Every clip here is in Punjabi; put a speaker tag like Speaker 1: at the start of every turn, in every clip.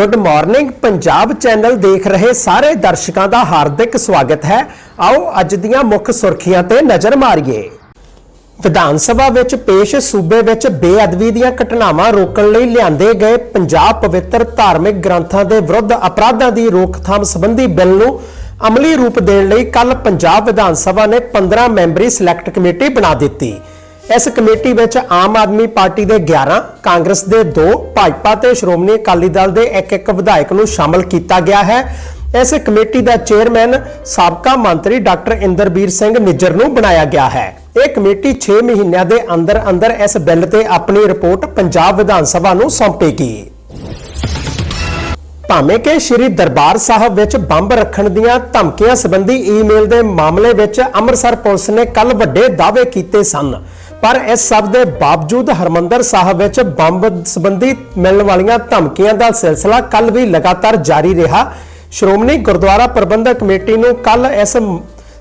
Speaker 1: ਗੁੱਡ ਮਾਰਨਿੰਗ ਪੰਜਾਬ ਚੈਨਲ ਦੇਖ ਰਹੇ ਸਾਰੇ ਦਰਸ਼ਕਾਂ ਦਾ ਹਾਰਦਿਕ ਸਵਾਗਤ ਹੈ। ਆਓ ਅੱਜ ਦੀਆਂ ਮੁੱਖ ਸੁਰਖੀਆਂ ਤੇ ਨਜ਼ਰ ਮਾਰੀਏ। ਵਿਧਾਨ ਸਭਾ ਵਿੱਚ ਪੇਸ਼ ਸੂਬੇ ਵਿੱਚ ਬੇਅਦਬੀ ਦੀਆਂ ਘਟਨਾਵਾਂ ਰੋਕਣ ਲਈ ਲਿਆਂਦੇ ਗਏ ਪੰਜਾਬ ਪਵਿੱਤਰ ਧਾਰਮਿਕ ਗ੍ਰੰਥਾਂ ਦੇ ਵਿਰੁੱਧ ਅਪਰਾਧਾਂ ਦੀ ਰੋਕਥਾਮ ਸੰਬੰਧੀ ਬਿੱਲ ਨੂੰ ਅਮਲੀ ਰੂਪ ਦੇਣ ਲਈ ਕੱਲ ਪੰਜਾਬ ਵਿਧਾਨ ਸਭਾ ਨੇ 15 ਮੈਂਬਰੀ ਸਿਲੈਕਟ ਕਮੇਟੀ ਬਣਾ ਦਿੱਤੀ। ਇਸ ਕਮੇਟੀ ਵਿੱਚ ਆਮ ਆਦਮੀ ਪਾਰਟੀ ਦੇ 11 ਕਾਂਗਰਸ ਦੇ 2 ਭਾਜਪਾ ਤੇ ਸ਼੍ਰੋਮਣੀ ਅਕਾਲੀ ਦਲ ਦੇ ਇੱਕ ਇੱਕ ਵਿਧਾਇਕ ਨੂੰ ਸ਼ਾਮਲ ਕੀਤਾ ਗਿਆ ਹੈ। ਇਸ ਕਮੇਟੀ ਦਾ ਚੇਅਰਮੈਨ ਸਾਬਕਾ ਮੰਤਰੀ ਡਾਕਟਰ ਇੰਦਰਬੀਰ ਸਿੰਘ ਨਿੱਜਰ ਨੂੰ ਬਣਾਇਆ ਗਿਆ ਹੈ। ਇਹ ਕਮੇਟੀ 6 ਮਹੀਨਿਆਂ ਦੇ ਅੰਦਰ ਅੰਦਰ ਇਸ ਬਿੱਲ ਤੇ ਆਪਣੀ ਰਿਪੋਰਟ ਪੰਜਾਬ ਵਿਧਾਨ ਸਭਾ ਨੂੰ ਸੌਂਪੇਗੀ। ਭਾਵੇਂ ਕਿ ਸ਼੍ਰੀ ਦਰਬਾਰ ਸਾਹਿਬ ਵਿੱਚ ਬੰਬ ਰੱਖਣ ਦੀਆਂ ਧਮਕੀਆਂ ਸੰਬੰਧੀ ਈਮੇਲ ਦੇ ਮਾਮਲੇ ਵਿੱਚ ਅੰਮ੍ਰਿਤਸਰ ਪੁਲਿਸ ਨੇ ਕੱਲ ਵੱਡੇ ਦਾਅਵੇ ਕੀਤੇ ਸਨ। ਪਰ ਇਸ ਸਭ ਦੇ ਬਾਵਜੂਦ ਹਰਮੰਦਰ ਸਾਹਿਬ ਵਿੱਚ ਬੰਬ ਸੰਬੰਧੀ ਮਿਲਣ ਵਾਲੀਆਂ ਧਮਕੀਆਂ ਦਾ ਸਿਲਸਿਲਾ ਕੱਲ ਵੀ ਲਗਾਤਾਰ ਜਾਰੀ ਰਿਹਾ। ਸ਼੍ਰੋਮਣੀ ਗੁਰਦੁਆਰਾ ਪ੍ਰਬੰਧਕ ਕਮੇਟੀ ਨੂੰ ਕੱਲ ਇਸ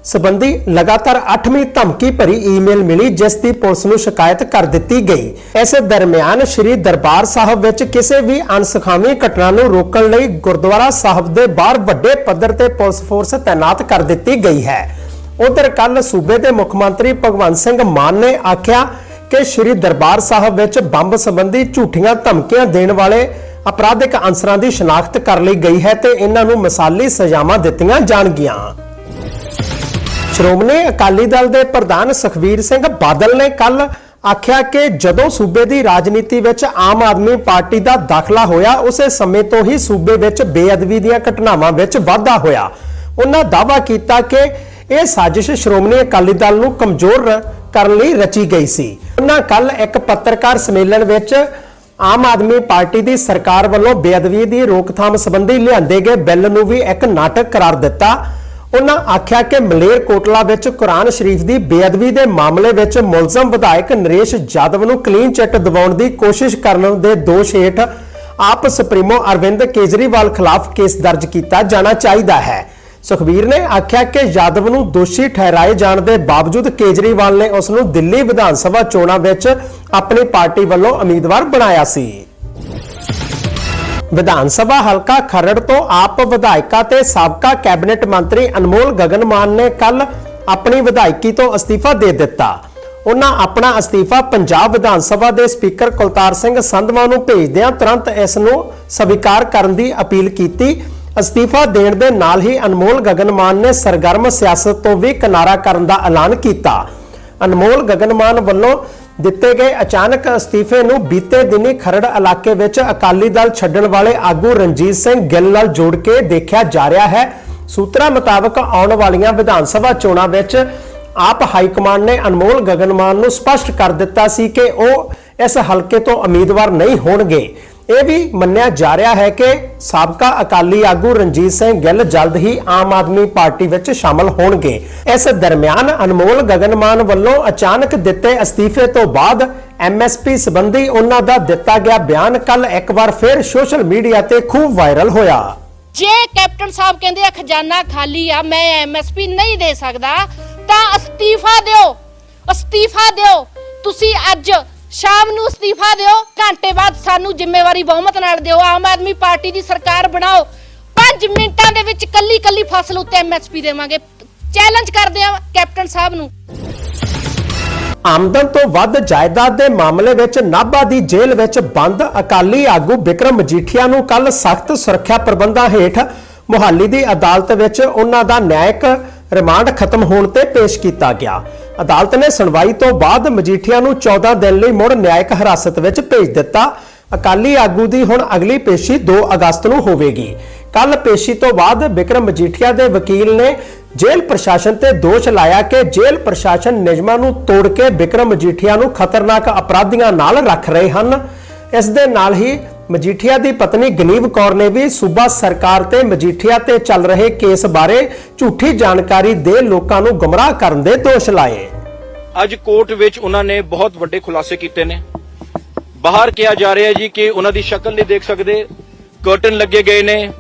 Speaker 1: ਸੰਬੰਧੀ ਲਗਾਤਾਰ 8ਵੀਂ ਧਮਕੀ ਭਰੀ ਈਮੇਲ ਮਿਲੀ, ਜਿਸ ਦੀ ਪੁਲਿਸ ਨੂੰ ਸ਼ਿਕਾਇਤ ਕਰ ਦਿੱਤੀ ਗਈ। ਇਸ ਦਰਮਿਆਨ ਸ੍ਰੀ ਦਰਬਾਰ ਸਾਹਿਬ ਵਿੱਚ ਕਿਸੇ ਵੀ ਅਨਸਖਾਵੀ ਘਟਨਾ ਨੂੰ ਰੋਕਣ ਲਈ ਗੁਰਦੁਆਰਾ ਸਾਹਿਬ ਦੇ ਬਾਹਰ ਵੱਡੇ ਪੱਧਰ ਤੇ ਪੁਲਿਸ ਫੋਰਸ ਤਾਇਨਾਤ ਕਰ ਦਿੱਤੀ ਗਈ ਹੈ। ਉਧਰ ਕੱਲ ਸੂਬੇ ਦੇ ਮੁੱਖ ਮੰਤਰੀ ਭਗਵੰਤ ਸਿੰਘ ਮਾਨ ਨੇ ਆਖਿਆ ਕਿ ਸ੍ਰੀ ਦਰਬਾਰ ਸਾਹਿਬ ਵਿੱਚ ਬੰਬ ਸੰਬੰਧੀ ਝੂਠੀਆਂ ਧਮਕੀਆਂ ਦੇਣ ਵਾਲੇ ਅਪਰਾਧਿਕ ਅਨਸਰਾਂ ਦੀ ਸ਼ਨਾਖਤ ਕਰ ਲਈ ਗਈ ਹੈ ਤੇ ਇਹਨਾਂ ਨੂੰ ਮਿਸਾਲੀ ਸਜ਼ਾਵਾਂ ਦਿੱਤੀਆਂ ਜਾਣਗੀਆਂ। ਸ਼੍ਰੋਮਣੀ ਅਕਾਲੀ ਦਲ ਦੇ ਪ੍ਰਧਾਨ ਸੁਖਵੀਰ ਸਿੰਘ ਬਾਦਲ ਨੇ ਕੱਲ ਆਖਿਆ ਕਿ ਜਦੋਂ ਸੂਬੇ ਦੀ ਰਾਜਨੀਤੀ ਵਿੱਚ ਆਮ ਆਦਮੀ ਪਾਰਟੀ ਦਾ ਦਾਖਲਾ ਹੋਇਆ, ਉਸੇ ਸਮੇਂ ਤੋਂ ਹੀ ਸੂਬੇ ਵਿੱਚ ਬੇਅਦਬੀ ਦੀਆਂ ਘਟਨਾਵਾਂ ਵਿੱਚ ਵਾਧਾ ਹੋਇਆ। ਉਹਨਾਂ ਦਾਅਵਾ ਕੀਤਾ ਕਿ ਇਹ ਸਾਜ਼ਿਸ਼ ਸ਼੍ਰੋਮਣੀ ਅਕਾਲੀ ਦਲ ਨੂੰ ਕਮਜ਼ੋਰ ਕਰਨ ਲਈ ਰਚੀ ਗਈ ਸੀ। ਉਹਨਾਂ ਕੱਲ ਇੱਕ ਪੱਤਰਕਾਰ ਸਮੇਲਨ ਵਿੱਚ ਆਮ ਆਦਮੀ ਪਾਰਟੀ ਦੀ ਸਰਕਾਰ ਵੱਲੋਂ ਬੇਅਦਬੀ ਦੀ ਰੋਕਥਾਮ ਸੰਬੰਧੀ ਲਿਆਂਦੇ ਗਏ ਬਿੱਲ ਨੂੰ ਵੀ ਇੱਕ ਨਾਟਕ ਕਰਾਰ ਦਿੱਤਾ। ਉਹਨਾਂ ਆਖਿਆ ਕਿ ਮਲੇਰ ਕੋਟਲਾ ਵਿੱਚ ਕੁਰਾਨ ਸ਼ਰੀਫ ਦੀ ਬੇਅਦਬੀ ਦੇ ਮਾਮਲੇ ਵਿੱਚ ਮੁਲਜ਼ਮ ਵਿਧਾਇਕ ਨਰੇਸ਼ ਜਾਦਵ ਨੂੰ ਕਲੀਨ ਚਿੱਟ ਦਿਵਾਉਣ ਦੀ ਕੋਸ਼ਿਸ਼ ਕਰਨ ਦੇ ਦੋਸ਼ ਹੇਠ ਆਪ ਸੁਪਰੀਮੋ ਅਰਵਿੰਦ ਕੇਜਰੀਵਾਲ ਖਿਲਾਫ ਕੇਸ ਦਰਜ ਕੀਤਾ ਜਾਣਾ ਚਾਹੀਦਾ ਹੈ। ਸੁਖਬੀਰ ਨੇ ਆਖਿਆ ਕਿ ਯਾਦਵ ਨੂੰ ਦੋਸ਼ੀ ਠਹਿਰਾਏ ਜਾਣ ਦੇ ਬਾਵਜੂਦ ਕੇਜਰੀਵਾਲ ਨੇ ਉਸ ਨੂੰ ਦਿੱਲੀ ਵਿਧਾਨ ਸਭਾ ਚੋਣਾਂ ਵਿੱਚ ਆਪਣੀ ਪਾਰਟੀ ਵੱਲੋਂ ਉਮੀਦਵਾਰ ਬਣਾਇਆ ਸੀ। ਵਿਧਾਨ ਸਭਾ ਹਲਕਾ ਖਰੜ ਤੋਂ ਆਪ ਵਿਧਾਇਕਾ ਤੇ ਸਾਬਕਾ ਕੈਬਨਿਟ ਮੰਤਰੀ ਅਨਮੋਲ ਗਗਨਮਾਨ ਨੇ ਕੱਲ ਆਪਣੀ ਵਿਧਾਇਕੀ ਤੋਂ ਅਸਤੀਫਾ ਦੇ ਦਿੱਤਾ। ਉਹਨਾਂ ਆਪਣਾ ਅਸਤੀਫਾ ਪੰਜਾਬ ਵਿਧਾਨ ਸਭਾ ਦੇ ਸਪੀਕਰ ਕੁਲਤਾਰ ਸਿੰਘ ਸੰਧਵਾ ਨੂੰ ਭੇਜਦਿਆਂ ਤੁਰੰਤ ਇਸ ਨੂੰ ਸਵੀਕਾਰ ਕਰਨ ਦੀ ਅਪੀਲ ਕੀਤੀ। ਅਸਤੀਫਾ ਦੇਣ ਦੇ ਨਾਲ ਹੀ ਅਨਮੋਲ ਗਗਨਮਾਨ ਨੇ ਸਰਗਰਮ ਸਿਆਸਤ ਤੋਂ ਵੀ ਕਿਨਾਰਾ ਕਰਨ ਦਾ ਐਲਾਨ ਕੀਤਾ। ਅਨਮੋਲ ਗਗਨਮਾਨ ਵੱਲੋਂ ਦਿੱਤੇ ਗਏ ਅਚਾਨਕ ਅਸਤੀਫੇ ਨੂੰ ਬੀਤੇ ਦਿਨੀ ਖਰੜ ਇਲਾਕੇ ਵਿੱਚ ਅਕਾਲੀ ਦਲ ਛੱਡਣ ਵਾਲੇ ਆਗੂ ਰਣਜੀਤ ਸਿੰਘ ਗਿੱਲ ਨਾਲ ਜੋੜ ਕੇ ਦੇਖਿਆ ਜਾ ਰਿਹਾ ਹੈ। ਸੂਤਰਾਂ ਮੁਤਾਬਕ ਆਉਣ ਵਾਲੀਆਂ ਵਿਧਾਨ ਸਭਾ ਚੋਣਾਂ ਵਿੱਚ ਆਪ ਹਾਈ ਕਮਾਂਡ ਨੇ ਅਨਮੋਲ ਗਗਨਮਾਨ ਨੂੰ ਸਪਸ਼ਟ ਕਰ ਦਿੱਤਾ ਸੀ ਕਿ ਉਹ ਇਸ ਹਲਕੇ ਤੋਂ ਉਮੀਦਵਾਰ ਨਹੀਂ ਹੋਣਗੇ। ਇਹ ਵੀ ਮੰਨਿਆ ਜਾ ਰਿਹਾ ਹੈ ਕਿ ਸਾਬਕਾ ਅਕਾਲੀ ਆਗੂ ਰਣਜੀਤ ਸਿੰਘ ਗਿੱਲ ਜਲਦ ਹੀ ਆਮ ਆਦਮੀ ਪਾਰਟੀ ਵਿੱਚ ਸ਼ਾਮਲ ਹੋਣਗੇ। ਇਸ ਦਰਮਿਆਨ ਅਨਮੋਲ ਗਗਨਮਾਨ ਵੱਲੋਂ ਅਚਾਨਕ ਦਿੱਤੇ ਅਸਤੀਫੇ ਤੋਂ ਬਾਅਦ ਐਮਐਸਪੀ ਸੰਬੰਧੀ ਉਹਨਾਂ ਦਾ ਦਿੱਤਾ ਗਿਆ ਬਿਆਨ ਕੱਲ ਇੱਕ ਵਾਰ ਫਿਰ ਸੋਸ਼ਲ ਮੀਡੀਆ ਤੇ ਖੂਬ ਵਾਇਰਲ ਹੋਇਆ।
Speaker 2: ਜੇ ਕੈਪਟਨ ਸਾਹਿਬ ਕਹਿੰਦੇ ਆ, ਖਜ਼ਾਨਾ ਖਾਲੀ ਆ, ਮੈਂ ਐਮਐਸਪੀ ਨਹੀਂ ਦੇ ਸਕਦਾ, ਤਾਂ ਅਸਤੀਫਾ ਦਿਓ। ਅਸਤੀਫਾ ਦਿਓ। ਤੁਸੀਂ ਅੱਜ ਸ਼ਾਮ ਨੂੰ ਅਸਤੀਫਾ ਦਿਓ, ਘੰਟੇ ਬਾਅਦ ਸਾਨੂੰ ਜ਼ਿੰਮੇਵਾਰੀ ਬਹੁਮਤ ਨਾਲ ਦਿਓ, ਆਮ ਆਦਮੀ ਪਾਰਟੀ ਦੀ ਸਰਕਾਰ ਬਣਾਓ। 5 ਮਿੰਟਾਂ ਦੇ ਵਿੱਚ ਕੱਲੀ ਕੱਲੀ ਫਸਲ ਉੱਤੇ ਐਮਐਸਪੀ ਦੇਵਾਂਗੇ। ਚੈਲੰਜ ਕਰਦੇ ਆ ਕੈਪਟਨ ਸਾਹਿਬ ਨੂੰ।
Speaker 1: ਆਮਦਨ ਤੋਂ ਵੱਧ ਜਾਇਦਾਦ ਦੇ ਮਾਮਲੇ ਵਿੱਚ ਨਾਭਾ ਦੀ ਜੇਲ੍ਹ ਵਿੱਚ ਬੰਦ, ਅਕਾਲੀ ਆਗੂ ਵਿਕਰਮ ਮਜੀਠੀਆ ਨੂੰ ਕੱਲ ਸਖਤ ਸੁਰੱਖਿਆ ਪ੍ਰਬੰਧਾਂ ਹੇਠ ਮੁਹਾਲੀ ਦੀ ਅਦਾਲਤ ਵਿੱਚ ਉਹਨਾਂ ਦਾ ਨਿਆਇਕ ਰਿਮਾਂਡ ਖਤਮ ਹੋਣ ਤੇ ਪੇਸ਼ ਕੀਤਾ ਗਿਆ। ਅਦਾਲਤ ਨੇ ਸੁਣਵਾਈ ਤੋਂ ਬਾਅਦ ਮਜੀਠੀਆ ਨੂੰ 14 ਦਿਨ ਲਈ ਮੁੜ ਨਿਆਇਕ ਹਿਰਾਸਤ ਵਿੱਚ ਭੇਜ ਦਿੱਤਾ। ਅਕਾਲੀ ਆਗੂ ਦੀ ਹੁਣ ਅਗਲੀ ਪੇਸ਼ੀ 2 ਅਗਸਤ ਨੂੰ ਹੋਵੇਗੀ। ਕੱਲ ਪੇਸ਼ੀ ਤੋਂ ਬਾਅਦ ਵਿਕਰਮ ਮਜੀਠੀਆ ਦੇ ਵਕੀਲ ਨੇ ਜੇਲ੍ਹ ਪ੍ਰਸ਼ਾਸਨ ਤੇ ਦੋਸ਼ ਲਾਇਆ ਕਿ ਜੇਲ੍ਹ ਪ੍ਰਸ਼ਾਸਨ ਨਿਯਮਾਂ ਨੂੰ ਤੋੜ ਕੇ ਵਿਕਰਮ ਮਜੀਠੀਆ ਨੂੰ ਖਤਰਨਾਕ ਅਪਰਾਧੀਆਂ ਨਾਲ ਰੱਖ ਰਹੇ ਹਨ। ਇਸ ਦੇ ਨਾਲ ਹੀ ਮਜੀਠੀਆ ਦੀ ਪਤਨੀ ਗਨੀਵ ਕੌਰ ਨੇ ਵੀ ਸੂਬਾ ਸਰਕਾਰ ਤੇ ਮਜੀਠੀਆ ਤੇ ਚੱਲ ਰਹੇ ਕੇਸ ਬਾਰੇ ਝੂਠੀ ਜਾਣਕਾਰੀ ਦੇ ਲੋਕਾਂ ਨੂੰ ਗੁੰਮਰਾਹ ਕਰਨ ਦੇ ਦੋਸ਼ ਲਾਏ।
Speaker 3: ਅੱਜ ਕੋਰਟ ਵਿੱਚ ਉਹਨਾਂ ਨੇ ਬਹੁਤ ਵੱਡੇ ਖੁਲਾਸੇ ਕੀਤੇ ਨੇ। ਬਾਹਰ ਕਿਹਾ ਜਾ ਰਿਹਾ ਜੀ ਕਿ ਉਹਨਾਂ ਦੀ ਸ਼ਕਲ ਨਹੀਂ ਦੇਖ ਸਕਦੇ। ਕਰਟਨ ਲੱਗੇ ਗਏ ਨੇ,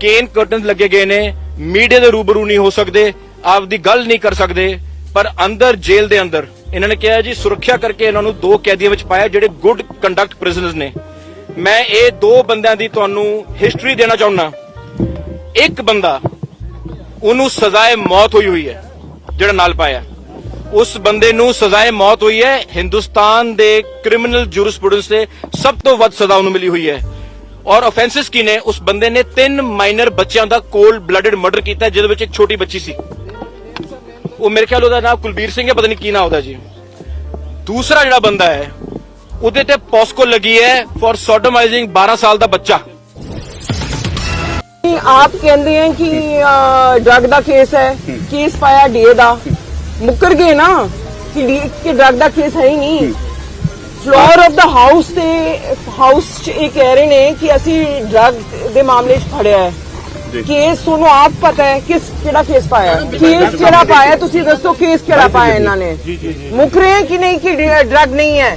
Speaker 3: ਕੇਨ ਕਰਟਨ ਲੱਗੇ ਗਏ ਨੇ। ਮੀਡੀਆ ਦੇ ਰੂਬਰੂ ਨਹੀਂ ਹੋ ਸਕਦੇ ਆਪ ਦੀ ਗੱਲ ਨਹੀਂ ਕਰ ਸਕਦੇ। ਪਰ ਅੰਦਰ, ਜੇਲ੍ਹ ਦੇ ਅੰਦਰ ਇਹਨਾਂ ਨੇ ਕਿਹਾ ਜੀ, ਸੁਰੱਖਿਆ ਕਰਕੇ ਇਹਨਾਂ ਨੂੰ ਦੋ ਕੈਦੀਆਂ ਵਿੱਚ ਪਾਇਆ, ਜਿਹੜੇ ਗੁੱਡ ਕੰਡਕਟ ਪ੍ਰਿਜ਼ਨਰਸ ਨੇ। ਮੈਂ ਇਹ ਦੋ ਬੰਦਿਆਂ ਦੀ ਤੁਹਾਨੂੰ ਹਿਸਟਰੀ ਦੇਣਾ ਚਾਹੁੰਦਾ। ਇੱਕ ਬੰਦਾ, ਉਹਨੂੰ ਸਜ਼ਾਏ ਮੌਤ ਹੋਈ ਹੋਈ ਹੈ, ਜਿਹੜਾ ਨਾਲ ਪਾਇਆ। ਉਸ ਬੰਦੇ ਨੂੰ ਸਜ਼ਾਏ ਮੌਤ ਹੋਈ ਹੈ, ਹਿੰਦੁਸਤਾਨ ਦੇ ਕ੍ਰਿਮੀਨਲ ਜੂਰਿਸਪ੍ਰੂਡੈਂਸ ਤੇ ਸਭ ਤੋਂ ਵੱਧ ਸਜ਼ਾ ਉਹਨੂੰ ਮਿਲੀ ਹੋਈ ਹੈ। ਔਰ ਆਫੈਂਸਸ ਕੀ ਨੇ? ਉਸ ਬੰਦੇ ਨੇ ਤਿੰਨ ਮਾਈਨਰ ਬੱਚਿਆਂ ਦਾ ਕੋਲਡ ਬਲੱਡਡ ਮਰਡਰ ਕੀਤਾ, ਜਿਹਦੇ ਵਿੱਚ ਇੱਕ ਛੋਟੀ ਬੱਚੀ ਸੀ। ਉਹ ਮੇਰੇ ਖਿਆਲ ਉਹਦਾ ਨਾਮ ਕੁਲਬੀਰ ਸਿੰਘ ਹੈ, ਪਤਾ ਨਹੀਂ ਕੀ ਨਾਮ ਉਹਦਾ ਜੀ। ਦੂਸਰਾ ਜਿਹੜਾ ਬੰਦਾ ਹੈ, ਉਹਦੇ ਤੇ ਪੋਸਕੋ ਲੱਗੀ ਹੈ ਫॉर ਸੋਡੋਮਾਈਜ਼ਿੰਗ 12 ਸਾਲ ਦਾ ਬੱਚਾ।
Speaker 4: ਆਪ ਕਹਿੰਦੇ ਹੈ ਕਿ ਡਰਗ ਦਾ ਕੇਸ ਹੈ ਕੇਸ ਪਾਇਆ ਡੀਏ ਦਾ। ਮੁੱਕਰ ਗਏ ਨਾ, ਕਿ ਡੀ ਕਿ ਡਰਗ ਦਾ ਕੇਸ ਹੈ ਹੀ ਨਹੀਂ। ਫਲੋਰ ਆਫ ਦਾ ਹਾਊਸ ਤੇ ਹਾਊਸ ਚ ਇਹ ਕਹਿ ਰਹੇ ਨੇ ਕਿ ਅਸੀਂ ਡਰਗ ਦੇ ਮਾਮਲੇ 'ਚ ਫੜਿਆ ਹੈ। ਕੇਸ ਤੁਹਾਨੂੰ ਆਪ ਪਤਾ ਹੈ ਕਿਸ ਕਿਹੜਾ ਕੇਸ ਪਾਇਆ? ਕੇਸ ਕਿਹੜਾ ਪਾਇਆ? ਤੁਸੀਂ ਦੱਸੋ ਕੇਸ ਕਿਹੜਾ ਪਾਇਆ ਇਹਨਾਂ ਨੇ? ਮੁੱਕ ਰਹੇ ਕਿ ਨਹੀਂ ਕਿ ਡਰਗ ਨਹੀਂ ਹੈ?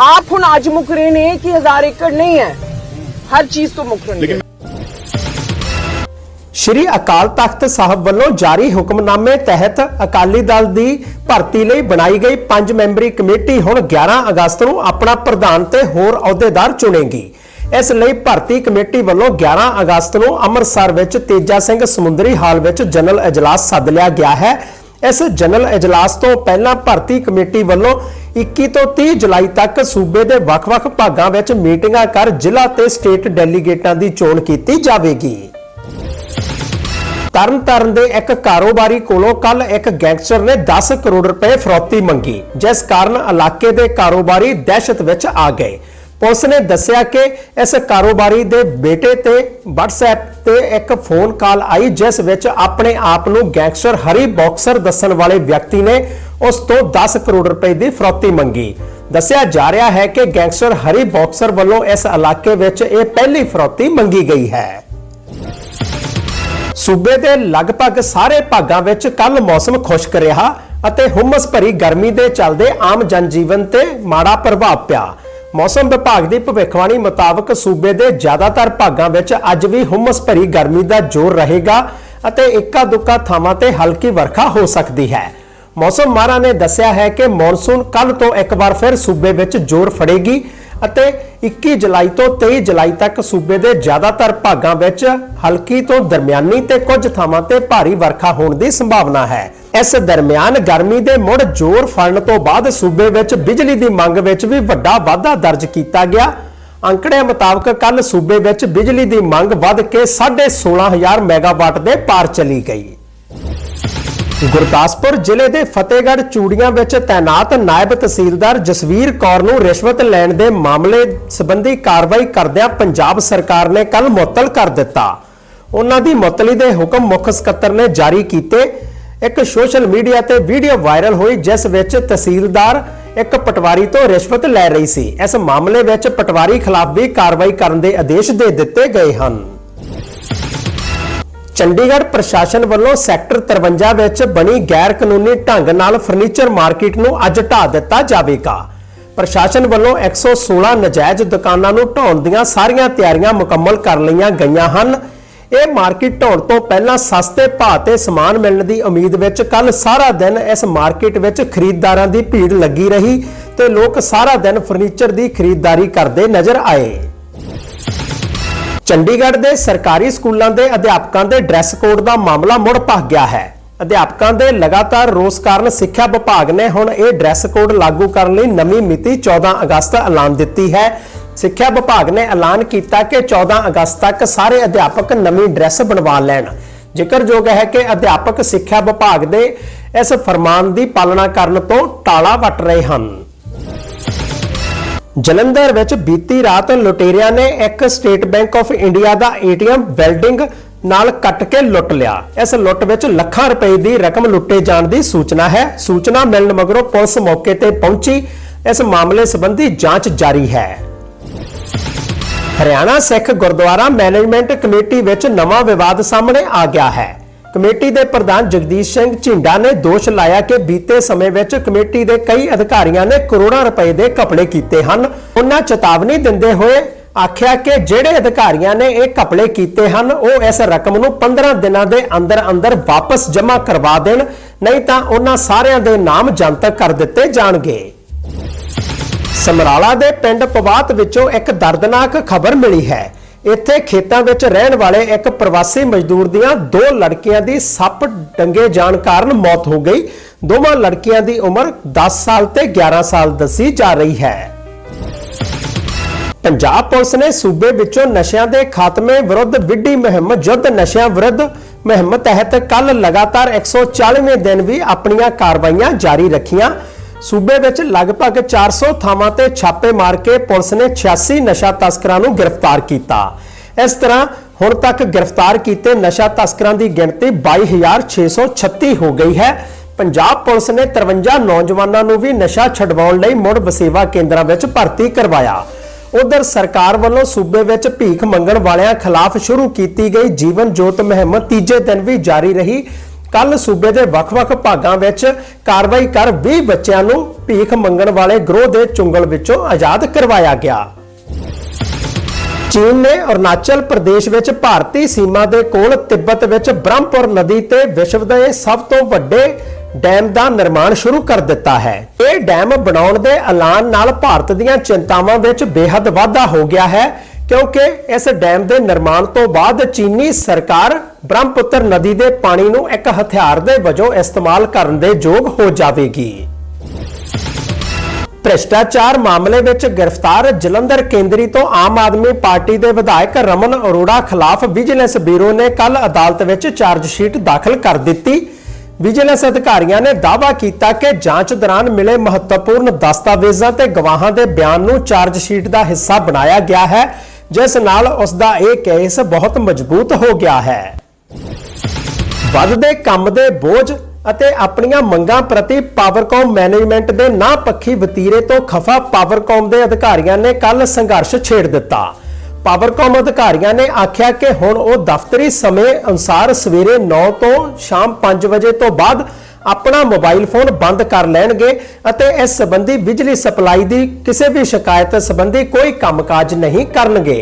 Speaker 4: ਆਪ ਹੁਣ ਅੱਜ ਮੁੱਕ ਰਹੇ ਨੇ ਕਿ ਹਜ਼ਾਰ ਏਕੜ ਨਹੀਂ ਹੈ। ਹਰ ਚੀਜ਼ ਤੋਂ ਮੁੱਕ ਰਹੇ ਨੇ
Speaker 1: ਸ਼੍ਰੀ ਅਕਾਲ ਤਖਤ ਸਾਹਿਬ ਵੱਲੋਂ ਜਾਰੀ ਹੁਕਮਨਾਮੇ ਤਹਿਤ ਅਕਾਲੀ ਦਲ ਦੀ ਭਰਤੀ ਲਈ ਬਣਾਈ ਗਈ ਪੰਜ ਮੈਂਬਰੀ ਕਮੇਟੀ ਹੁਣ 11 ਅਗਸਤ ਨੂੰ ਆਪਣਾ ਪ੍ਰਧਾਨ ਤੇ ਹੋਰ ਅਹੁਦੇਦਾਰ ਚੁਣੇਗੀ। ਇਸ ਲਈ ਭਰਤੀ ਕਮੇਟੀ ਵੱਲੋਂ 11 ਅਗਸਤ ਨੂੰ ਅੰਮ੍ਰਿਤਸਰ ਵਿੱਚ ਤੇਜਾ ਸਿੰਘ ਸਮੁੰਦਰੀ ਹਾਲ ਵਿੱਚ ਜਨਰਲ ਇਜਲਾਸ ਸੱਦ ਲਿਆ ਗਿਆ ਹੈ। ਇਸ ਜਨਰਲ ਇਜਲਾਸ ਤੋਂ ਪਹਿਲਾਂ ਭਰਤੀ ਕਮੇਟੀ ਵੱਲੋਂ 21 ਤੋਂ 30 ਜੁਲਾਈ ਤੱਕ ਸੂਬੇ ਦੇ ਵੱਖ-ਵੱਖ ਭਾਗਾਂ ਵਿੱਚ ਮੀਟਿੰਗਾਂ ਕਰ ਜ਼ਿਲ੍ਹਾ ਤੇ ਸਟੇਟ ਡੈਲੀਗੇਟਾਂ ਦੀ ਚੋਣ ਕੀਤੀ ਜਾਵੇਗੀ। ਤਰਨਤਾਰਨ ਦੇ ਇੱਕ ਕਾਰੋਬਾਰੀ ਕੋਲੋਂ ਕੱਲ ਇੱਕ ਗੈਂਗਸਟਰ ਨੇ 10 ਕਰੋੜ ਰੁਪਏ ਫਰੌਤੀ ਮੰਗੀ, ਜਿਸ ਕਾਰਨ ਇਲਾਕੇ ਦੇ ਕਾਰੋਬਾਰੀ ਦਹਿਸ਼ਤ ਵਿੱਚ ਆ ਗਏ। ਪੁਲਿਸ ਨੇ ਦੱਸਿਆ ਕਿ ਇਸ ਕਾਰੋਬਾਰੀ ਦੇ ਬੇਟੇ ਤੇ WhatsApp ਤੇ ਇੱਕ ਫੋਨ ਕਾਲ ਆਈ, ਜਿਸ ਵਿੱਚ ਆਪਣੇ ਆਪ ਨੂੰ ਗੈਂਗਸਟਰ ਹਰੀ ਬਾਕਸਰ ਦੱਸਣ ਵਾਲੇ ਵਿਅਕਤੀ ਨੇ ਉਸ ਤੋਂ 10 ਕਰੋੜ ਰੁਪਏ ਦੀ ਫਰੌਤੀ ਮੰਗੀ। ਦੱਸਿਆ ਜਾ ਰਿਹਾ ਹੈ ਕਿ ਗੈਂਗਸਟਰ ਹਰੀ ਬਾਕਸਰ ਵੱਲੋਂ ਇਸ ਇਲਾਕੇ ਵਿੱਚ ਇਹ ਪਹਿਲੀ ਫਰੌਤੀ ਮੰਗੀ ਗਈ ਹੈ। ਸੂਬੇ ਦੇ ਲਗਭਗ ਸਾਰੇ ਭਾਗਾਂ ਵਿੱਚ ਕੱਲ ਮੌਸਮ ਖੁਸ਼ਕ ਰਿਹਾ ਅਤੇ ਹੁਮਸ ਭਰੀ ਗਰਮੀ ਦੇ ਚੱਲਦੇ ਆਮ ਜਨਜੀਵਨ ਤੇ ਮਾੜਾ ਪ੍ਰਭਾਵ ਪਿਆ। ਮੌਸਮ ਵਿਭਾਗ ਦੀ ਭਵਿੱਖਬਾਣੀ ਮੁਤਾਬਕ ਸੂਬੇ ਦੇ ਜ਼ਿਆਦਾਤਰ ਭਾਗਾਂ ਵਿੱਚ ਅੱਜ ਵੀ ਹੁਮਸ ਭਰੀ ਗਰਮੀ ਦਾ ਜ਼ੋਰ ਰਹੇਗਾ ਅਤੇ ਇੱਕਾ ਦੁੱਕਾ ਥਾਵਾਂ ਤੇ ਹਲਕੀ ਵਰਖਾ ਹੋ ਸਕਦੀ ਹੈ। ਮੌਸਮ ਮਾਹਰਾਂ ਨੇ ਦੱਸਿਆ ਹੈ ਕਿ ਮੌਨਸੂਨ ਕੱਲ ਤੋਂ ਇੱਕ ਵਾਰ ਫਿਰ ਸੂਬੇ ਵਿੱਚ ਜ਼ੋਰ ਫੜੇਗੀ ਅਤੇ 21 ਜੁਲਾਈ ਤੋਂ 23 ਜੁਲਾਈ ਤੱਕ ਸੂਬੇ ਦੇ ਜ਼ਿਆਦਾਤਰ ਭਾਗਾਂ ਵਿੱਚ ਹਲਕੀ ਤੋਂ ਦਰਮਿਆਨੀ ਤੇ ਕੁਝ ਥਾਵਾਂ ਤੇ ਭਾਰੀ ਵਰਖਾ ਹੋਣ ਦੀ ਸੰਭਾਵਨਾ ਹੈ। ਇਸ ਦਰਮਿਆਨ ਗਰਮੀ ਦੇ ਮੁੜ ਜ਼ੋਰ ਫੜਨ ਤੋਂ ਬਾਅਦ ਸੂਬੇ ਵਿੱਚ ਬਿਜਲੀ ਦੀ ਮੰਗ ਵਿੱਚ ਵੀ ਵੱਡਾ ਵਾਧਾ ਦਰਜ ਕੀਤਾ ਗਿਆ। ਅੰਕੜਿਆਂ ਮੁਤਾਬਕ ਕੱਲ ਸੂਬੇ ਵਿੱਚ ਬਿਜਲੀ ਦੀ ਮੰਗ ਵੱਧ ਕੇ 16500 ਮੈਗਾਵਾਟ ਦੇ ਪਾਰ ਚਲੀ ਗਈ। ਗੁਰਦਾਸਪੁਰ ਜ਼ਿਲ੍ਹੇ ਦੇ ਫਤਿਹਗੜ੍ਹ ਚੂੜੀਆਂ ਵਿੱਚ ਤਾਇਨਾਤ ਨਾਇਬ ਤਹਿਸੀਲਦਾਰ ਜਸਵੀਰ ਕੌਰ ਨੂੰ ਰਿਸ਼ਵਤ ਲੈਣ ਦੇ ਮਾਮਲੇ ਸੰਬੰਧੀ ਕਾਰਵਾਈ ਕਰਦਿਆਂ ਪੰਜਾਬ ਸਰਕਾਰ ਨੇ ਕੱਲ ਮੁਅੱਤਲ ਕਰ ਦਿੱਤਾ। ਉਹਨਾਂ ਦੀ ਮੁਅੱਤਲੀ ਦੇ ਹੁਕਮ ਮੁੱਖ ਸਕੱਤਰ ਨੇ ਜਾਰੀ ਕੀਤੇ। ਇੱਕ ਸੋਸ਼ਲ ਮੀਡੀਆ ਤੇ ਵੀਡੀਓ ਵਾਇਰਲ ਹੋਈ, ਜਿਸ ਵਿੱਚ ਤਹਿਸੀਲਦਾਰ ਇੱਕ ਪਟਵਾਰੀ ਤੋਂ ਰਿਸ਼ਵਤ ਲੈ ਰਹੀ ਸੀ। ਇਸ ਮਾਮਲੇ ਵਿੱਚ ਪਟਵਾਰੀ ਖਿਲਾਫ ਵੀ ਕਾਰਵਾਈ ਕਰਨ ਦੇ ਆਦੇਸ਼ ਦੇ ਦਿੱਤੇ ਗਏ ਹਨ। ਚੰਡੀਗੜ੍ਹ ਪ੍ਰਸ਼ਾਸਨ ਵੱਲੋਂ ਸੈਕਟਰ 53 ਵਿੱਚ ਬਣੀ ਗੈਰ ਕਾਨੂੰਨੀ ਢੰਗ ਨਾਲ ਫਰਨੀਚਰ ਮਾਰਕੀਟ ਨੂੰ ਅੱਜ ਢਾ ਦਿੱਤਾ ਜਾਵੇਗਾ। ਪ੍ਰਸ਼ਾਸਨ ਵੱਲੋਂ 116 ਨਜਾਇਜ਼ ਦੁਕਾਨਾਂ ਨੂੰ ਢਾਉਣ ਦੀਆਂ ਸਾਰੀਆਂ ਤਿਆਰੀਆਂ ਮੁਕੰਮਲ ਕਰ ਲਈਆਂ ਗਈਆਂ ਹਨ। ਇਹ ਮਾਰਕੀਟ ਢਾਉਣ ਤੋਂ ਪਹਿਲਾਂ ਸਸਤੇ ਭਾਅ ਤੇ ਸਮਾਨ ਮਿਲਣ ਦੀ ਉਮੀਦ ਵਿੱਚ ਕੱਲ ਸਾਰਾ ਦਿਨ ਇਸ ਮਾਰਕੀਟ ਵਿੱਚ ਖਰੀਦਦਾਰਾਂ ਦੀ ਭੀੜ ਲੱਗੀ ਰਹੀ ਤੇ ਲੋਕ ਸਾਰਾ ਦਿਨ ਫਰਨੀਚਰ ਦੀ ਖਰੀਦਦਾਰੀ ਕਰਦੇ ਨਜ਼ਰ ਆਏ। ਚੰਡੀਗੜ੍ਹ ਦੇ ਸਰਕਾਰੀ ਸਕੂਲਾਂ ਦੇ ਅਧਿਆਪਕਾਂ ਦੇ ਡਰੈਸ ਕੋਡ ਦਾ ਮਾਮਲਾ ਮੁੜ ਭਖ ਗਿਆ ਹੈ। ਅਧਿਆਪਕਾਂ ਦੇ ਲਗਾਤਾਰ ਰੋਸ ਕਾਰਨ ਸਿੱਖਿਆ ਵਿਭਾਗ ਨੇ ਹੁਣ ਇਹ ਡਰੈਸ ਕੋਡ ਲਾਗੂ ਕਰਨ ਲਈ ਨਵੀਂ ਮਿਤੀ 14 ਅਗਸਤ ਐਲਾਨ ਦਿੱਤੀ ਹੈ। ਸਿੱਖਿਆ ਵਿਭਾਗ ਨੇ ਐਲਾਨ ਕੀਤਾ ਕਿ 14 ਅਗਸਤ ਤੱਕ ਸਾਰੇ ਅਧਿਆਪਕ ਨਵੀਂ ਡਰੈਸ ਬਣਵਾ ਲੈਣ। ਜ਼ਿਕਰਯੋਗ ਹੈ ਕਿ ਅਧਿਆਪਕ ਸਿੱਖਿਆ ਵਿਭਾਗ ਦੇ ਇਸ ਫਰਮਾਨ ਦੀ ਪਾਲਣਾ ਕਰਨ ਤੋਂ ਟਾਲਾ ਵੱਟ ਰਹੇ ਹਨ। ਜਲੰਧਰ ਵਿੱਚ ਬੀਤੀ ਰਾਤ ਲੁਟੇਰਿਆਂ ਨੇ ਇੱਕ ਸਟੇਟ ਬੈਂਕ ਆਫ ਇੰਡੀਆ ਦਾ ਏਟੀਐਮ ਵੈਲਡਿੰਗ ਨਾਲ ਕੱਟ ਕੇ ਲੁੱਟ ਲਿਆ। ਇਸ ਲੁੱਟ ਵਿੱਚ ਲੱਖਾਂ ਰੁਪਏ ਦੀ ਰਕਮ ਲੁੱਟੇ ਜਾਣ ਦੀ ਸੂਚਨਾ ਹੈ। ਸੂਚਨਾ ਮਿਲਣ ਮਗਰੋਂ ਪੁਲਿਸ ਮੌਕੇ ਤੇ ਪਹੁੰਚੀ। ਇਸ ਮਾਮਲੇ ਸੰਬੰਧੀ ਜਾਂਚ ਜਾਰੀ ਹੈ। ਹਰਿਆਣਾ ਸਿੱਖ ਗੁਰਦੁਆਰਾ ਮੈਨੇਜਮੈਂਟ ਕਮੇਟੀ ਵਿੱਚ ਨਵਾਂ ਵਿਵਾਦ ਸਾਹਮਣੇ ਆ ਗਿਆ ਹੈ। ਕਮੇਟੀ ਦੇ ਪ੍ਰਧਾਨ ਜਗਦੀਸ਼ ਸਿੰਘ ਝਿੰਡਾ ਨੇ ਦੋਸ਼ ਲਾਇਆ ਕਿ ਬੀਤੇ ਸਮੇਂ ਵਿੱਚ ਕਮੇਟੀ ਦੇ ਕਈ ਅਧਿਕਾਰੀਆਂ ਨੇ ਕਰੋੜਾਂ ਰੁਪਏ ਦੇ ਘਪਲੇ ਕੀਤੇ ਹਨ। ਉਹਨਾਂ ਚੇਤਾਵਨੀ ਦਿੰਦੇ ਹੋਏ ਆਖਿਆ ਕਿ ਜਿਹੜੇ ਅਧਿਕਾਰੀਆਂ ਨੇ ਇਹ ਘਪਲੇ ਕੀਤੇ ਹਨ, ਉਹ ਇਸ ਰਕਮ ਨੂੰ 15 ਦਿਨਾਂ ਦੇ ਅੰਦਰ ਅੰਦਰ ਵਾਪਸ ਜਮ੍ਹਾਂ ਕਰਵਾ ਦੇਣ, ਨਹੀਂ ਤਾਂ ਉਹਨਾਂ ਸਾਰਿਆਂ ਦੇ ਨਾਮ ਜਨਤਕ ਕਰ ਦਿੱਤੇ ਜਾਣਗੇ। ਸਮਰਾਲਾ ਦੇ ਪਿੰਡ ਪਵਾਤ ਵਿੱਚੋਂ ਇੱਕ ਦਰਦਨਾਕ ਖਬਰ ਮਿਲੀ ਹੈ। ਇੱਥੇ ਖੇਤਾਂ ਵਿੱਚ ਰਹਿਣ ਵਾਲੇ ਇੱਕ ਪ੍ਰਵਾਸੀ ਮਜ਼ਦੂਰ ਦੀਆਂ ਦੋ ਲੜਕੀਆਂ ਦੀ ਸੱਪ ਡੰਗੇ ਜਾਣ ਕਾਰਨ ਮੌਤ ਹੋ ਗਈ। ਦੋਵਾਂ ਲੜਕੀਆਂ ਦੀ ਉਮਰ 10 ਸਾਲ ਤੇ 11 ਸਾਲ ਦੱਸੀ ਜਾ ਰਹੀ ਹੈ। ਪੰਜਾਬ ਪੁਲਿਸ ਨੇ ਸੂਬੇ ਵਿੱਚੋਂ ਨਸ਼ਿਆਂ ਦੇ ਖਾਤਮੇ ਵਿਰੁੱਧ ਵਿੱਢੀ ਮੁਹਿੰਮ ਯੁੱਧ ਨਸ਼ਿਆਂ ਵਿਰੁੱਧ ਮੁਹਿੰਮ ਤਹਿਤ ਕੱਲ ਲਗਾਤਾਰ 140ਵੇਂ ਦਿਨ ਵੀ ਆਪਣੀਆਂ ਕਾਰਵਾਈਆਂ ਜਾਰੀ ਰੱਖੀਆਂ। ਸੂਬੇ ਵਿੱਚ ਲਗਭਗ 400 ਥਾਵਾਂ ਤੇ ਛਾਪੇ ਮਾਰ ਕੇ ਪੁਲਿਸ ਨੇ 86 ਨਸ਼ਾ ਤਸਕਰਾਂ ਨੂੰ ਗ੍ਰਿਫਤਾਰ ਕੀਤਾ। ਇਸ ਤਰ੍ਹਾਂ ਹੁਣ ਤੱਕ ਗ੍ਰਿਫਤਾਰ ਕੀਤੇ ਨਸ਼ਾ ਤਸਕਰਾਂ ਦੀ ਗਿਣਤੀ 22636 ਹੋ ਗਈ ਹੈ। ਪੰਜਾਬ ਪੁਲਿਸ ਨੇ 53 ਨੌਜਵਾਨਾਂ ਨੂੰ ਵੀ ਨਸ਼ਾ ਛਡਵਾਉਣ ਲਈ ਮੁੜ ਵਸੇਵਾ ਕੇਂਦਰਾਂ ਵਿੱਚ ਭਰਤੀ ਕਰਵਾਇਆ। ਉਧਰ ਸਰਕਾਰ ਵੱਲੋਂ ਸੂਬੇ ਵਿੱਚ ਭੀਖ ਮੰਗਣ ਵਾਲਿਆਂ ਖਿਲਾਫ ਸ਼ੁਰੂ ਕੀਤੀ ਗਈ ਜੀਵਨ ਜੋਤ ਮੁਹਿੰਮ ਤੀਜੇ ਦਿਨ ਵੀ ਜਾਰੀ ਰਹੀ। ਕੱਲ ਸੂਬੇ ਦੇ ਵੱਖ-ਵੱਖ ਭਾਗਾਂ ਵਿੱਚ ਕਾਰਵਾਈ ਕਰ 20 ਬੱਚਿਆਂ ਨੂੰ ਭੀਖ ਮੰਗਣ ਵਾਲੇ ਗਰੋਹ ਦੇ ਚੁੰਗਲ ਵਿੱਚੋਂ ਆਜ਼ਾਦ ਕਰਵਾਇਆ ਗਿਆ। ਚੀਨ ਨੇ ਅਰੁਣਾਚਲ ਪ੍ਰਦੇਸ਼ ਵਿੱਚ ਭਾਰਤੀ ਸੀਮਾ ਦੇ ਕੋਲ ਤਿੱਬਤ ਵਿੱਚ ਬ੍ਰਹਮਪੁਰ ਨਦੀ ਤੇ ਵਿਸ਼ਵ ਦੇ ਸਭ ਤੋਂ ਵੱਡੇ ਡੈਮ ਦਾ ਨਿਰਮਾਣ ਸ਼ੁਰੂ ਕਰ ਦਿੱਤਾ ਹੈ। ਇਹ ਡੈਮ ਬਣਾਉਣ ਦੇ ਐਲਾਨ ਨਾਲ ਭਾਰਤ ਦੀਆਂ ਚਿੰਤਾਵਾਂ ਵਿੱਚ ਬੇਹੱਦ ਵਾਧਾ ਹੋ ਗਿਆ ਹੈ ਕਿਉਂਕਿ ਇਸ ਡੈਮ ਦੇ ਨਿਰਮਾਣ ਤੋਂ ਬਾਅਦ ਚੀਨੀ ਸਰਕਾਰ ਬ੍ਰਹਮਪੁੱਤਰ ਨਦੀ ਦੇ ਪਾਣੀ ਨੂੰ ਇੱਕ ਹਥਿਆਰ ਦੇ ਵਜੋਂ ਇਸਤੇਮਾਲ ਕਰਨ ਦੇ ਯੋਗ ਹੋ ਜਾਵੇਗੀ। ਭ੍ਰਿਸ਼ਟਾਚਾਰ ਮਾਮਲੇ ਵਿੱਚ ਗ੍ਰਿਫਤਾਰ ਜਲੰਧਰ ਕੇਂਦਰੀ ਤੋਂ ਆਮ ਆਦਮੀ ਪਾਰਟੀ ਦੇ ਵਿਧਾਇਕ ਰਮਨ ਅਰੋੜਾ ਖਿਲਾਫ ਵਿਜੀਲੈਂਸ ਬਿਊਰੋ ਨੇ ਕੱਲ ਅਦਾਲਤ ਵਿੱਚ ਚਾਰਜ ਸ਼ੀਟ ਦਾਖਲ ਕਰ ਦਿੱਤੀ। ਵਿਜੀਲੈਂਸ ਅਧਿਕਾਰੀਆਂ ਨੇ ਦਾਅਵਾ ਕੀਤਾ ਕਿ ਜਾਂਚ ਦੌਰਾਨ ਮਿਲੇ ਮਹੱਤਵਪੂਰਨ ਦਸਤਾਵੇਜ਼ਾਂ ਤੇ ਗਵਾਹਾਂ ਦੇ ਬਿਆਨ ਨੂੰ ਚਾਰਜ ਸ਼ੀਟ ਦਾ ਹਿੱਸਾ ਬਣਾਇਆ ਗਿਆ ਹੈ, ਜਿਸ ਨਾਲ ਉਸ ਦਾ ਇਹ ਕੇਸ ਬਹੁਤ ਮਜ਼ਬੂਤ ਹੋ ਗਿਆ ਹੈ। ਵੱਧਦੇ ਕੰਮ ਦੇ ਬੋਝ ਅਤੇ ਆਪਣੀਆਂ ਮੰਗਾਂ ਪ੍ਰਤੀ ਪਾਵਰਕਾਮ ਮੈਨੇਜਮੈਂਟ ਦੇ ਨਾ ਪੱਖੀ ਵਤੀਰੇ ਤੋਂ ਖਫਾ ਪਾਵਰਕਾਮ ਦੇ ਅਧਿਕਾਰੀਆਂ ਨੇ ਕੱਲ ਸੰਘਰਸ਼ ਛੇੜ ਦਿੱਤਾ। ਪਾਵਰਕਾਮ ਅਧਿਕਾਰੀਆਂ ਨੇ ਆਖਿਆ ਕਿ ਹੁਣ ਉਹ ਦਫ਼ਤਰੀ ਸਮੇਂ ਅਨੁਸਾਰ ਸਵੇਰੇ 9 ਤੋਂ ਸ਼ਾਮ 5 ਵਜੇ ਤੋਂ ਬਾਅਦ ਆਪਣਾ ਮੋਬਾਈਲ ਫੋਨ ਬੰਦ ਕਰ ਲੈਣਗੇ ਅਤੇ ਇਸ ਸੰਬੰਧੀ ਬਿਜਲੀ ਸਪਲਾਈ ਦੀ ਕਿਸੇ ਵੀ ਸ਼ਿਕਾਇਤ ਸੰਬੰਧੀ ਕੋਈ ਕੰਮਕਾਜ ਨਹੀਂ ਕਰਨਗੇ।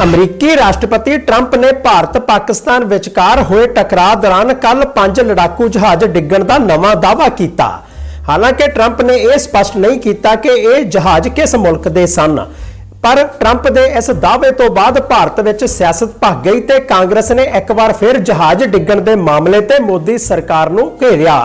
Speaker 1: ਅਮਰੀਕੀ ਰਾਸ਼ਟਰਪਤੀ ਟਰੰਪ ਨੇ ਭਾਰਤ ਪਾਕਿਸਤਾਨ ਵਿਚਕਾਰ ਹੋਏ ਟਕਰਾਅ ਦੌਰਾਨ ਕੱਲ ਪੰਜ ਲੜਾਕੂ ਜਹਾਜ਼ ਡਿੱਗਣ ਦਾ ਨਵਾਂ ਦਾਅਵਾ ਕੀਤਾ। ਹਾਲਾਂਕਿ ਟਰੰਪ ਨੇ ਇਹ ਸਪਸ਼ਟ ਨਹੀਂ ਕੀਤਾ ਕਿ ਇਹ ਜਹਾਜ਼ ਕਿਸ ਮੁਲਕ ਦੇ ਸਨ। ਪਰ ਟਰੰਪ ਦੇ ਇਸ ਦਾਅਵੇ ਤੋਂ ਬਾਅਦ ਭਾਰਤ ਵਿੱਚ ਸਿਆਸਤ ਭੱਗ ਗਈ ਤੇ ਕਾਂਗਰਸ ਨੇ ਇੱਕ ਵਾਰ ਫਿਰ ਜਹਾਜ਼ ਡਿੱਗਣ ਦੇ ਮਾਮਲੇ ਤੇ ਮੋਦੀ ਸਰਕਾਰ ਨੂੰ ਘੇਰਿਆ।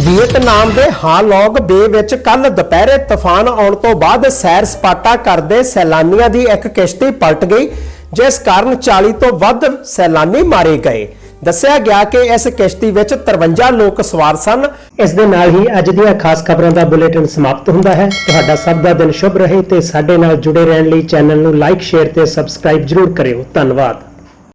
Speaker 1: ਵੀਅਤਨਾਮ ਦੇ ਹਾਲੌਗ ਬੇ ਵਿੱਚ ਕੱਲ ਦੁਪਹਿਰੇ ਤੂਫਾਨ ਆਉਣ ਤੋਂ ਬਾਅਦ ਸੈਰ ਸਪਾਟਾ ਕਰਦੇ ਸੈਲਾਨੀਆਂ ਦੀ ਇੱਕ ਕਿਸ਼ਤੀ ਪਲਟ ਗਈ, ਜਿਸ ਕਾਰਨ 40 ਤੋਂ ਵੱਧ ਸੈਲਾਨੀ ਮਾਰੇ ਗਏ। ਦੱਸਿਆ ਗਿਆ ਕਿ ਇਸ ਕਿਸ਼ਤੀ ਵਿੱਚ 53 ਲੋਕ ਸਵਾਰ ਸਨ। ਇਸ ਦੇ ਨਾਲ ਹੀ ਅੱਜ ਦੀਆਂ ਖਾਸ ਖਬਰਾਂ ਦਾ ਬੁਲੇਟਿਨ ਸਮਾਪਤ ਹੁੰਦਾ ਹੈ। ਤੁਹਾਡਾ ਸਭ ਦਾ ਦਿਨ ਸ਼ੁਭ ਰਹੇ ਤੇ ਸਾਡੇ ਨਾਲ ਜੁੜੇ ਰਹਿਣ ਲਈ ਚੈਨਲ ਨੂੰ ਲਾਈਕ, ਸ਼ੇਅਰ ਤੇ ਸਬਸਕ੍ਰਾਈਬ ਜਰੂਰ ਕਰਿਓ। ਧੰਨਵਾਦ।